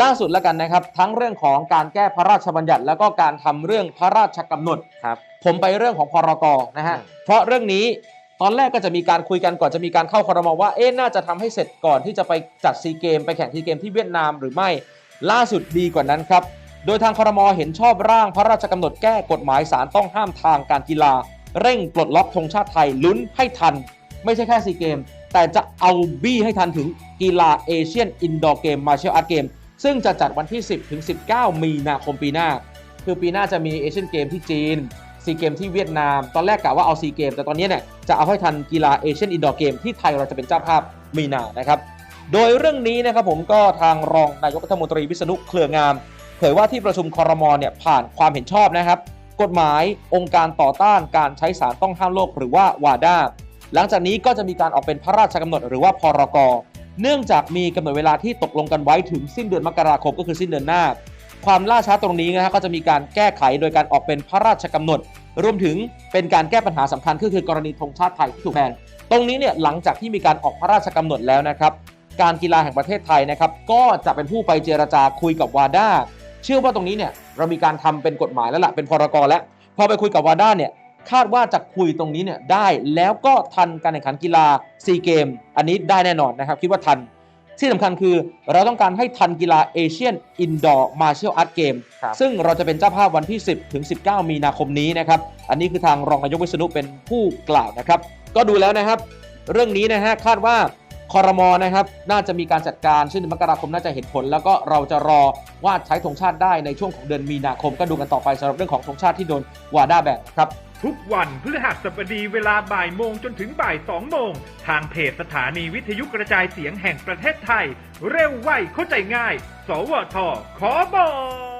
ล่าสุดแล้วกันนะครับ ทั้งเรื่องของการแก้พระราชบัญญัติ แล้วก็การทำเรื่องพระราชกำหนดครับ ผมไปเรื่องของพรกนะฮะอืมเพราะเรื่องนี้ตอนแรกก็จะมีการคุยกันก่อนจะมีการเข้าคอรมอว่าเอ๊ะน่าจะทำให้เสร็จก่อนที่จะไปจัดซีเกม ไปแข่งซีเกมที่เวียดนามหรือไม่ล่าสุดดีกว่านั้นครับ โดยทางคอรมอเห็นชอบร่างพระราชกำหนดแก้กฎหมายสารต้องห้ามทางการกีฬา เร่งปลดล็อกธงชาติไทยลุ้นให้ทัน ไม่ใช่แค่ซีเกม แต่จะเอาบี้ให้ทันถึงกีฬาเอเชียนอินดอร์เกมมาเชียลอาร์ตเกม ซึ่งจะจัดวันที่ 10 ถึง 19 มีนาคมปีหน้า คือปีหน้าจะมีเอเชียนเกมที่จีนซีเกมที่เวียดนาม ตอนแรกกะว่าเอาซีเกม แต่ตอนนี้เนี่ยจะเอาให้ทันกีฬาเอเชียนอินดอร์เกมที่ไทยเราจะเป็นเจ้าภาพมีนานะครับ โดยเรื่องนี้นะครับผมก็ทางรองนายกรัฐมนตรีวิษณุเครืองาม เผยว่าที่ประชุมคอรมอเนี่ยผ่านความเห็นชอบนะครับ กฎหมายองค์การต่อต้านการใช้สารต้องห้ามโลกหรือว่าวาดาหลังจากนี้ก็จะมีการออกเป็นพระราชกำหนดหรือว่าพรก เนื่องจากมีกำหนดเวลาที่ตกลงกันไว้ถึงสิ้นเดือนมกราคมก็คือสิ้นเดือนหน้า ความล่าช้าตรงนี้นะฮะก็จะมีการแก้ไขโดยการออกเป็นพระราชกำหนด รวมถึงเป็นการแก้ปัญหาสำคัญก็คือกรณีธงชาติไทยที่ถูกแบนตรงนี้เนี่ยหลังจากที่มีการออกพระราชกำหนดแล้วนะครับการกีฬาแห่งประเทศไทยนะครับก็จะเป็นผู้ไปเจรจาคุยกับวาด้าเชื่อว่าตรงนี้เนี่ยเรามีการทำเป็นกฎหมายแล้วล่ะเป็นพรกรแล้วพอไปคุยกับวาด้าเนี่ย คาดว่าจะคุยตรงนี้เนี่ยได้แล้วก็ทันการแข่งขันกีฬาซีเกม อันนี้ได้แน่นอนนะครับ คิดว่าทันที่สำคัญคือเราต้องการให้ทันกีฬาเอเชียนอินดอร์มาเชียลอาร์ตเกมครับซึ่งเราจะเป็นเจ้าภาพวันที่ 10 ถึง 19 มีนาคมนี้นะครับ อันนี้คือทางรองนายกวิษณุเป็นผู้กล่าวนะครับ ก็ดูแล้วนะครับ เรื่องนี้นะฮะคาดว่าคอรมอนะครับน่าจะมีการจัดการซึ่งมกราคมน่าจะเห็นผล แล้วก็เราจะรอว่าใช้ธงชาติได้ในช่วงของเดือนมีนาคม ก็ดูกันต่อไปสำหรับเรื่องของธงชาติที่โดนวาด้าแบนครับ ทุกวันพฤหัสบดีเวลาบ่ายโมงจนถึงบ่ายสองโมง ทางเพจสถานีวิทยุกระจายเสียงแห่งประเทศไทย เร็วไวเข้าใจง่าย สวทขอบอก